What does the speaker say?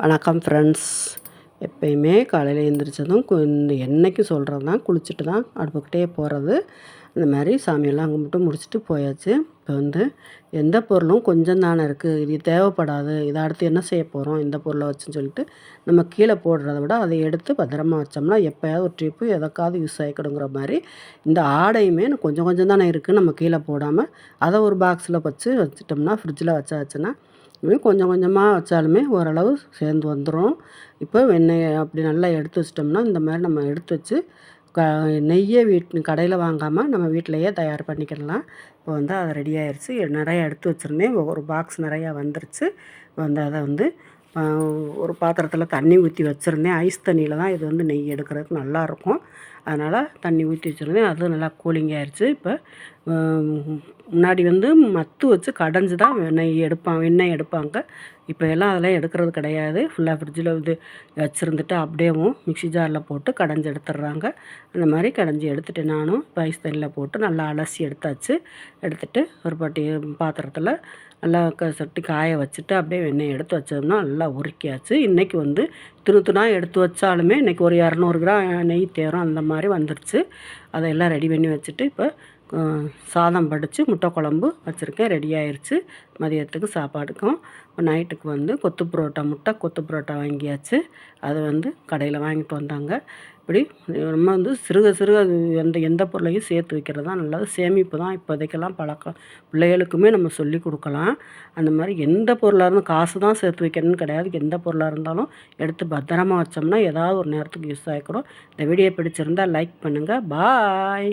வணக்கம் ஃப்ரெண்ட்ஸ் எப்பயுமே காலையில் எழுந்திரிச்சதும் என்றைக்கும் சொல்கிறது தான் குளிச்சுட்டு தான் அடுப்புக்கிட்டே போகிறது இந்த மாதிரி சாமியெல்லாம் கும்பிட்டு முடிச்சுட்டு போயாச்சு. இப்போ வந்து எந்த பொருளும் கொஞ்சம் தானே இருக்குது இது தேவைப்படாது. இதை அடுத்து என்ன செய்ய போகிறோம் இந்த பொருளை வச்சுன்னு சொல்லிட்டு நம்ம கீழே போடுறத விட அதை எடுத்து பத்திரமா வச்சோம்னா எப்போயாவது ஒரு ட்ரிப்பு எதற்காவது யூஸ் ஆகிக்கிடுங்கிற மாதிரி இந்த ஆடையுமே கொஞ்சம் கொஞ்சம் தானே இருக்குது நம்ம கீழே போடாமல் அதை ஒரு பாக்ஸில் வச்சு வச்சிட்டோம்னா ஃப்ரிட்ஜில் வச்சாச்சுன்னா இன்னும் கொஞ்சம் கொஞ்சமாக வச்சாலுமே ஓரளவு சேர்ந்து வந்துடும் இப்போ வெண்ணெயை அப்படி நல்லா எடுத்து வச்சிட்டோம்னா இந்த மாதிரி நம்ம எடுத்து வச்சு க நெய்யை வீட் கடையில் வாங்காமல் நம்ம வீட்டிலையே தயார் பண்ணிக்கிடலாம். இப்போ வந்து அது ரெடி ஆயிடுச்சு நிறையா எடுத்து வச்சுருந்தேன். ஒரு பாக்ஸ் நிறையா வந்துருச்சு. வந்து அதை வந்து ஒரு பாத்திரத்தில் தண்ணி ஊற்றி வச்சுருந்தேன். ஐஸ் தண்ணியில் தான் இது வந்து நெய் எடுக்கிறதுக்கு நல்லாயிருக்கும் அதனால் தண்ணி ஊற்றி வச்சுருந்தேன். அதுவும் நல்லா கூலிங் ஆயிடுச்சு இப்போ முன்னாடி வந்து மத்து வச்சு கடைஞ்சி தான் நெய் எடுப்பாங்க வெண்ணெய் எடுப்பாங்க. இப்போ எல்லாம் அதெல்லாம் எடுக்கிறது கிடையாது. ஃபுல்லாக ஃப்ரிட்ஜில் வந்து வச்சுருந்துட்டு அப்படியேவும் மிக்ஸி ஜாரில் போட்டு கடைஞ்சி எடுத்துடுறாங்க. அந்த மாதிரி கடைஞ்சி எடுத்துகிட்டு நானும் பைஸ் தண்ணியில் போட்டு நல்லா அலசி எடுத்தாச்சு. எடுத்துகிட்டு ஒரு பாட்டி பாத்திரத்தில் நல்லா க காய வச்சுட்டு அப்படியே வெண்ணெய் எடுத்து வச்சோம்னா நல்லா உருக்கியாச்சு. இன்றைக்கி வந்து திரு எடுத்து வச்சாலுமே இன்றைக்கி ஒரு இரநூறு கிராம் நெய் தேரும் அந்த மாதிரி வந்துருச்சு. அதையெல்லாம் ரெடி பண்ணி வச்சுட்டு இப்போ சாதம் படித்து முட்டை குழம்பு வச்சுருக்கேன். ரெடி ஆயிடுச்சு மதியத்துக்கு சாப்பாடுக்கும். இப்போ நைட்டுக்கு வந்து கொத்து புரோட்டா முட்டை கொத்து புரோட்டா வாங்கியாச்சு. அது வந்து கடையில் வாங்கிட்டு வந்தாங்க. இப்படி நம்ம வந்து சிறுக சிறுக அது எந்த எந்த பொருளையும் சேர்த்து வைக்கிறது தான் நல்லது. சேமிப்பு தான் இப்போதைக்கெல்லாம் பழக்கம். பிள்ளைகளுக்குமே நம்ம சொல்லி கொடுக்கலாம். அந்த மாதிரி எந்த பொருளாக இருந்தாலும் காசு தான் சேர்த்து வைக்கணும்னு கிடையாது. எந்த பொருளாக இருந்தாலும் எடுத்து பத்திரமா வச்சோம்னா ஏதாவது ஒரு நேரத்துக்கு யூஸ் ஆகிக்கிறோம் இந்த வீடியோ பிடிச்சிருந்தால் லைக் பண்ணுங்கள் பாய்